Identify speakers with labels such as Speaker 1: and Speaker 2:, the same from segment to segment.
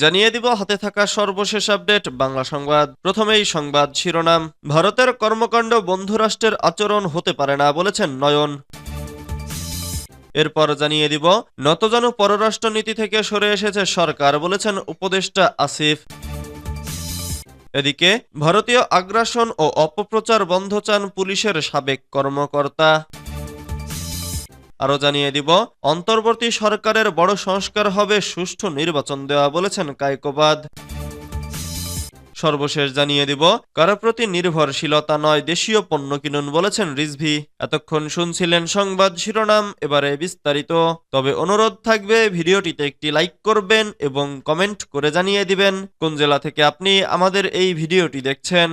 Speaker 1: জানিয়ে দিব হাতে থাকা সর্বশেষ আপডেট বাংলা সংবাদ প্রথমেই সংবাদ শিরোনাম ভারতের কর্মকাণ্ড বন্ধুরাষ্ট্রের আচরণ হতে পারে না বলেছেন নয়ন এরপর জানিয়ে দিব নতজানু পররাষ্ট্রনীতি থেকে সরে এসেছে সরকার বলেছেন উপদেষ্টা আসিফ এদিকে ভারতীয় আগ্রাসন ও অপপ্রচার বন্ধ চান পুলিশের সাবেক কর্মকর্তা আরও জানিয়ে দিব অন্তর্বর্তী সরকারের বড় সংস্কার হবে সুষ্ঠু নির্বাচন দেওয়া বলেছেন কায়কোবাদ সর্বশেষ জানিয়ে দিব কারো প্রতি নির্ভরশীলতা নয় দেশীয় পণ্য কিনুন বলেছেন রিজভি এতক্ষণ শুনছিলেন সংবাদ শিরোনাম এবারে বিস্তারিত তবে অনুরোধ থাকবে ভিডিওটিতে একটি লাইক করবেন এবং কমেন্ট করে জানিয়ে দিবেন কোন জেলা থেকে আপনি আমাদের এই ভিডিওটি দেখছেন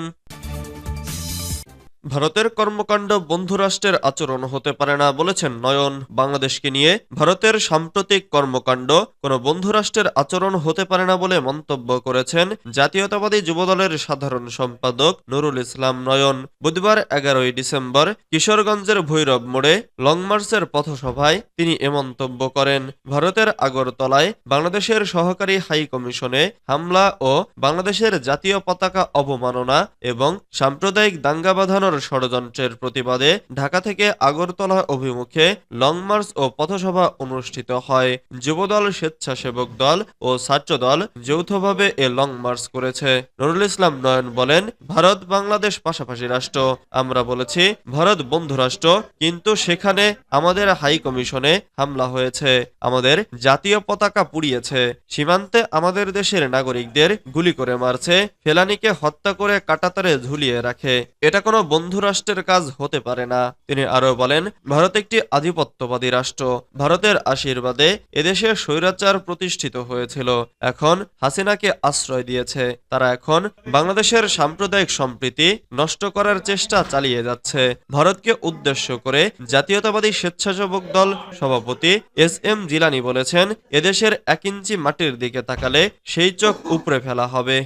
Speaker 1: ভারতের কর্মকাণ্ড বন্ধুরাষ্ট্রের আচরণ হতে পারে না বলেছেন নয়ন বাংলাদেশকে নিয়ে ভারতের সাম্প্রতিক কর্মকাণ্ড কোনো বন্ধুরাষ্ট্রের আচরণ হতে পারে না বলে মন্তব্য করেছেন জাতীয়তাবাদী যুবদলের সাধারণ সম্পাদক নুরুল ইসলাম নয়ন বুধবার এগারোই ডিসেম্বর কিশোরগঞ্জের ভৈরব মোড়ে লংমার্চের পথসভায় তিনি এ মন্তব্য করেন ভারতের আগরতলায় বাংলাদেশের সহকারী হাই কমিশনে হামলা ও বাংলাদেশের জাতীয় পতাকা অবমাননা এবং সাম্প্রদায়িক দাঙ্গা বাঁধানো ঘটনার ষড়যন্ত্রের প্রতিবাদে ঢাকা থেকে আগরতলা অভিমুখে লং মার্চ ও পথসভা অনুষ্ঠিত হয় যুবদল স্বেচ্ছাসেবক দল ও ছাত্রদল যৌথভাবে এ লং মার্চ করেছে নুরুল ইসলাম নয়ন বলেন ভারত বাংলাদেশ পাশাপাশি রাষ্ট্র আমরা বলেছি ভারত বন্ধু রাষ্ট্র কিন্তু সেখানে আমাদের হাই কমিশনে হামলা হয়েছে আমাদের জাতীয় পতাকা পুড়িয়েছে সীমান্তে আমাদের দেশের নাগরিকদের গুলি করে মারছে ফেলানিকে হত্যা করে কাটাতারে ঝুলিয়ে রাখে এটা কোনো বন্ধুরাষ্ট্রের কাজ হতে পারে না তিনি আরও বলেন ভারত একটি আধিপত্যবাদী রাষ্ট্র ভারতের আশীর্বাদে এদেশে স্বৈরাচার প্রতিষ্ঠিত হয়েছিল এখন হাসিনাকে আশ্রয় দিয়েছে তারা এখন বাংলাদেশের সাম্প্রদায়িক সম্প্রীতি নষ্ট করার চেষ্টা চালিয়ে যাচ্ছে ভারতকে উদ্দেশ্য করে জাতীয়তাবাদী স্বেচ্ছাসেবক দল সভাপতি এস এম জিলানি বলেছেন এদেশের এক ইঞ্চি মাটির দিকে তাকালে সেই চোখ উপড়ে ফেলা হবে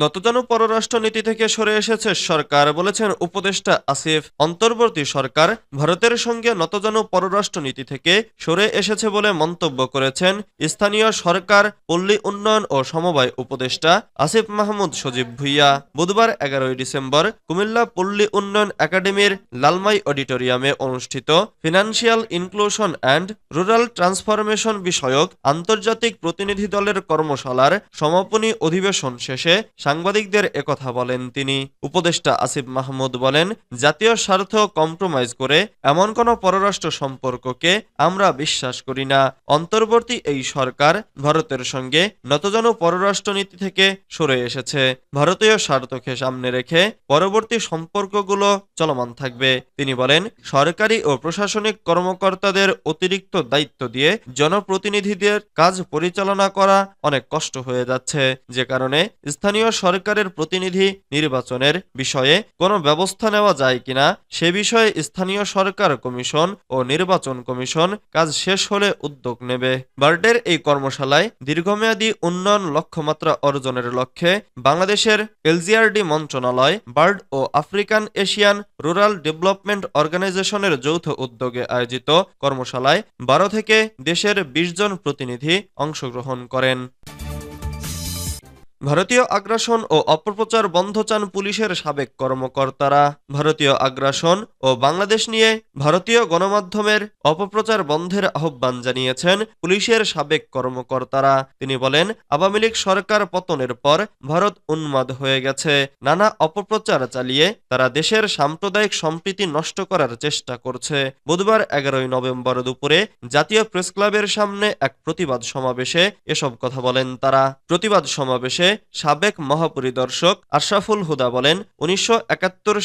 Speaker 1: নতজানু পররাষ্ট্রনীতি থেকে সরে এসেছে সরকার বলেছেন উপদেষ্টা আসিফ অন্তর্বর্তী সরকার ভারতের সঙ্গে নতজানু পররাষ্ট্রনীতি থেকে সরে এসেছে বলে মন্তব্য করেছেন স্থানীয় সরকার পল্লী উন্নয়ন ও সমবায় উপদেষ্টা আসিফ মাহমুদ সজীব ভুইয়া বুধবার এগারোই ডিসেম্বর কুমিল্লা পল্লী উন্নয়ন একাডেমির লালমাই অডিটোরিয়ামে অনুষ্ঠিত financial inclusion and rural transformation বিষয়ক আন্তর্জাতিক প্রতিনিধি দলের কর্মশালার সমাপনী অধিবেশন শেষে সাংবাদিকদের একথা বলেন তিনি উপদেষ্টা আসিফ মাহমুদ বলেন জাতীয় স্বার্থ কম্প্রোমাইজ করে এমন কোনো পররাষ্ট্র সম্পর্ককে আমরা বিশ্বাস করি না অন্তর্বর্তী এই সরকার ভারতের সঙ্গে নতজন পররাষ্ট্রনীতি থেকে সরে এসেছে ভারতীয় স্বার্থকে সামনে রেখে পরবর্তী সম্পর্কগুলো চলমান থাকবে তিনি বলেন সরকারি ও প্রশাসনিক কর্মকর্তাদের অতিরিক্ত দায়িত্ব দিয়ে জনপ্রতিনিধিদের কাজ পরিচালনা করা অনেক কষ্ট হয়ে যাচ্ছে যে কারণে স্থানীয় সরকারের প্রতিনিধি নির্বাচনের বিষয়ে কোনো ব্যবস্থা নেওয়া যায় কিনা সে বিষয়ে স্থানীয় সরকার কমিশন ও নির্বাচন কমিশন কাজ শেষ হলে উদ্যোগ নেবে বার্ডের এই কর্মশালায় দীর্ঘমেয়াদী উন্নয়ন লক্ষ্যমাত্রা অর্জনের লক্ষ্যে বাংলাদেশের এলজিআরডি মন্ত্রণালয় বার্ড ও আফ্রিকান এশিয়ান রুরাল ডেভেলপমেন্ট অর্গানাইজেশনের যৌথ উদ্যোগে আয়োজিত কর্মশালায় বারো থেকে দেশের বিশ জন প্রতিনিধি অংশগ্রহণ করেন ভারতীয় আগ্রাসন ও অপপ্রচার বন্ধ চান পুলিশের সাবেক কর্মকর্তারা ভারতীয় আগ্রাসন ও বাংলাদেশ নিয়ে ভারতীয় গণমাধ্যমের অপপ্রচার বন্ধের আহ্বান জানিয়েছেন পুলিশের সাবেক কর্মকর্তারা তিনি বলেন আওয়ামী লীগ সরকার পতনের পর ভারত উন্মাদ হয়ে গেছে নানা অপপ্রচার চালিয়ে তারা দেশের সাম্প্রদায়িক সম্প্রীতি নষ্ট করার চেষ্টা করছে বুধবার এগারোই নভেম্বর দুপুরে জাতীয় প্রেস ক্লাবের সামনে এক প্রতিবাদ সমাবেশে এসব কথা বলেন তারা প্রতিবাদ সমাবেশে সাবেক মহাপরিদর্শক আশরাফুল হুদা বলেন উনিশশো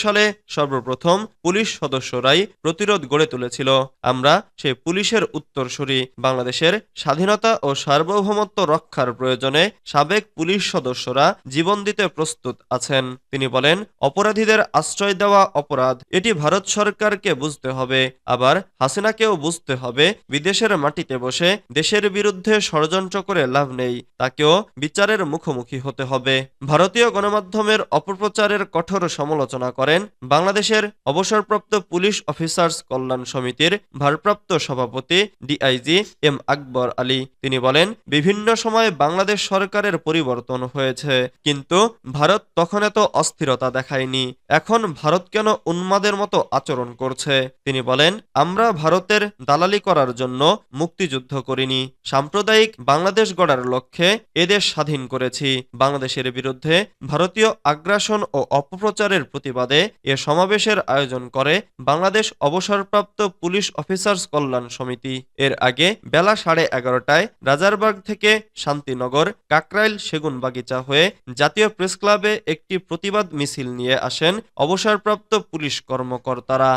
Speaker 1: সালে সর্বপ্রথম পুলিশ সদস্যরাই প্রতিরোধ গড়ে তুলেছিল আমরা সেই পুলিশের উত্তরসূরি বাংলাদেশের স্বাধীনতা ও সার্বভৌমত্ব রক্ষার প্রয়োজনে সাবেক পুলিশ সদস্যরা জীবন দিতে প্রস্তুত আছেন তিনি বলেন অপরাধীদের আশ্রয় দেওয়া অপরাধ এটি ভারত সরকারকে বুঝতে হবে আবার হাসিনাকেও বুঝতে হবে বিদেশের মাটিতে বসে দেশের বিরুদ্ধে ষড়যন্ত্র করে লাভ নেই তাকেও বিচারের মুখোমুখি মুখোমুখি হতে হবে ভারতীয় গণমাধ্যমের অপপ্রচারের কঠোর সমালোচনা করেন বাংলাদেশের অবসরপ্রাপ্ত পুলিশ অফিসার্স কল্যাণ সমিতির ভারপ্রাপ্ত সভাপতি ডিআইজি এম আকবর আলী তিনি বলেন বিভিন্ন সময়ে বাংলাদেশ সরকারের পরিবর্তন হয়েছে কিন্তু ভারত তখন এত অস্থিরতা দেখায়নি এখন ভারত কেন উন্মাদের মতো আচরণ করছে তিনি বলেন আমরা ভারতের দালালি করার জন্য মুক্তিযুদ্ধ করিনি সাম্প্রদায়িক বাংলাদেশ গড়ার লক্ষ্যে এদের স্বাধীন করেছি বাংলাদেশের বিরুদ্ধে ভারতীয় আগ্রাসন ও অপপ্রচারের প্রতিবাদে এ সমাবেশের আয়োজন করে বাংলাদেশ অবসরপ্রাপ্ত পুলিশ অফিসার্স কল্যাণ সমিতি এর আগে বেলা সাড়ে এগারোটায় রাজারবাগ থেকে শান্তিনগর কাকরাইল সেগুন বাগিচা হয়ে জাতীয় প্রেস ক্লাবে একটি প্রতিবাদ মিছিল নিয়ে আসেন অবসরপ্রাপ্ত পুলিশ কর্মকর্তারা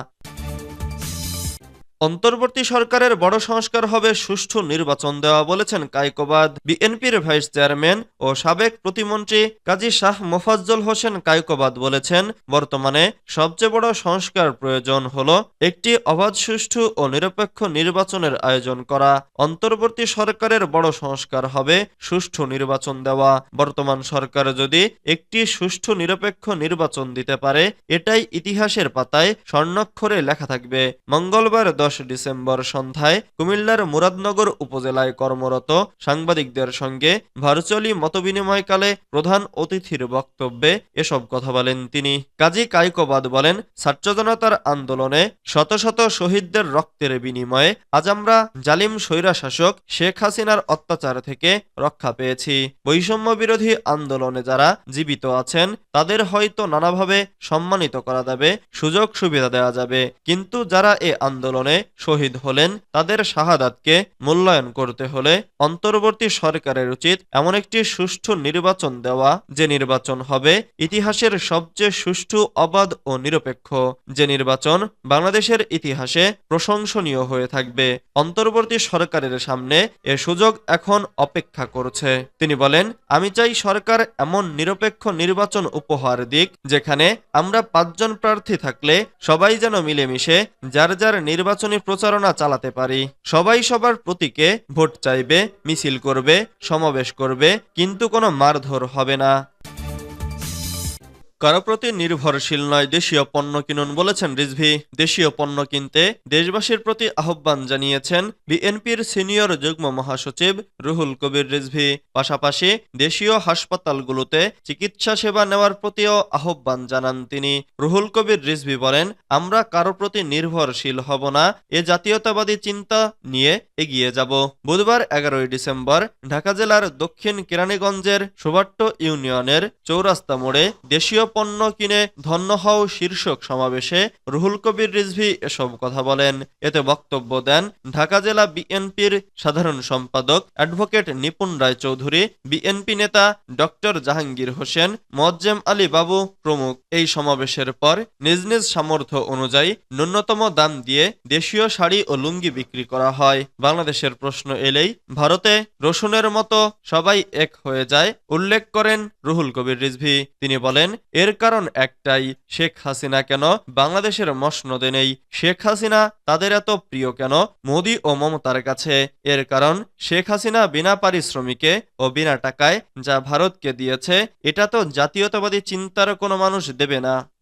Speaker 1: অন্তর্বর্তী সরকারের বড় সংস্কার হবে সুষ্ঠু নির্বাচন দেওয়া বলেছেন কায়কোবাদ বিএনপির ভাইস চেয়ারম্যান ও সাবেক প্রতিমন্ত্রী কাজী শাহ মোফাজ্জল হোসেন কায়কোবাদ বলেছেন বর্তমানে সবচেয়ে বড় সংস্কার প্রয়োজন হল একটি অবাধ সুষ্ঠু ও নিরপেক্ষ নির্বাচনের আয়োজন করা অন্তর্বর্তী সরকারের বড় সংস্কার হবে সুষ্ঠু নির্বাচন দেওয়া বর্তমান সরকার যদি একটি সুষ্ঠু নিরপেক্ষ নির্বাচন দিতে পারে এটাই ইতিহাসের পাতায় স্বর্ণাক্ষরে লেখা থাকবে মঙ্গলবার দশ দশ ডিসেম্বর সন্ধ্যায় কুমিল্লার মুরাদনগর উপজেলায় কর্মরত সাংবাদিকদের সঙ্গে ভার্চুয়ালি মতবিনিময়কালে প্রধান অতিথির বক্তব্যে এসব কথা বলেন তিনি কাজী কাইকোবাদ বলেন ছাত্রজনতার আন্দোলনে শত শত শহীদদের রক্তের বিনিময়ে আজ আমরা জালিম শাসক শেখ হাসিনার অত্যাচার থেকে রক্ষা পেয়েছি বৈষম্য বিরোধী আন্দোলনে যারা জীবিত আছেন তাদের হয়তো নানাভাবে সম্মানিত করা যাবে সুযোগ সুবিধা দেওয়া যাবে কিন্তু যারা এ আন্দোলনে শহীদ হলেন তাদের শাহাদাতকে মূল্যায়ন করতে হলে অন্তর্বর্তী সরকারের উচিত এমন একটি সুষ্ঠু নির্বাচন দেওয়া যে নির্বাচন হবে ইতিহাসের সবচেয়ে সুষ্ঠু অবাধ ও নিরপেক্ষ যে নির্বাচন বাংলাদেশের ইতিহাসে প্রশংসনীয় হয়ে থাকবে অন্তর্বর্তী সরকারের সামনে এ সুযোগ এখন অপেক্ষা করছে তিনি বলেন আমি চাই সরকার এমন নিরপেক্ষ নির্বাচন উপহার দিক যেখানে আমরা পাঁচজন প্রার্থী থাকলে সবাই যেন মিলেমিশে যার যার নির্বাচন নির্বাচনী প্রচারণা চালাতে পারি সবাই সবার প্রতীকে ভোট চাইবে মিছিল করবে সমাবেশ করবে কিন্তু কোনো মারধর হবে না কারো প্রতি নির্ভরশীল নয় দেশীয় পণ্য কিনুন বলেছেন রিজভি দেশীয় পণ্য কিনতে দেশবাসীর প্রতি আহ্বান জানিয়েছেন বিএনপির সিনিয়র যুগ্ম মহাসচিব রুহুল কবির রিজভি পাশাপাশি দেশীয় হাসপাতালগুলোতে চিকিৎসা সেবা নেওয়ার প্রতিও আহ্বান জানান তিনি রুহুল কবির রিজভি বলেন আমরা কারো প্রতি নির্ভরশীল হব না এ জাতীয়তাবাদী চিন্তা নিয়ে এগিয়ে যাব বুধবার এগারোই ডিসেম্বর ঢাকা জেলার দক্ষিণ কেরানীগঞ্জের সুবাট্ট ইউনিয়নের চৌরাস্তা মোড়ে দেশীয় পণ্য কিনে ধন্য হও শীর্ষক সমাবেশে রুহুল কবির রিজভি এসব কথা বলেন এতে বক্তব্য দেন ঢাকা জেলা বিএনপির সাধারণ সম্পাদক অ্যাডভোকেট নিপুণ রায় চৌধুরী বিএনপি নেতা ডক্টর জাহাঙ্গীর হোসেন মজ্জেম আলী বাবু প্রমুখ এই সমাবেশের পর নিজ নিজ সামর্থ্য অনুযায়ী ন্যূনতম দাম দিয়ে দেশীয় শাড়ি ও লুঙ্গি বিক্রি করা হয় বাংলাদেশের প্রশ্ন এলেই ভারতে রসুনের মতো সবাই এক হয়ে যায় উল্লেখ করেন রুহুল কবির রিজভি তিনি বলেন এর কারণ একটাই শেখ হাসিনা কেন বাংলাদেশের মসনদে নেই শেখ হাসিনা তাদের এত প্রিয় কেন মোদি ও মমতার কাছে এর কারণ শেখ হাসিনা বিনা পারিশ্রমিকে ও বিনা টাকায় যা ভারতকে দিয়েছে এটা তো জাতীয়তাবাদী চিন্তার কোনো মানুষ দেবে না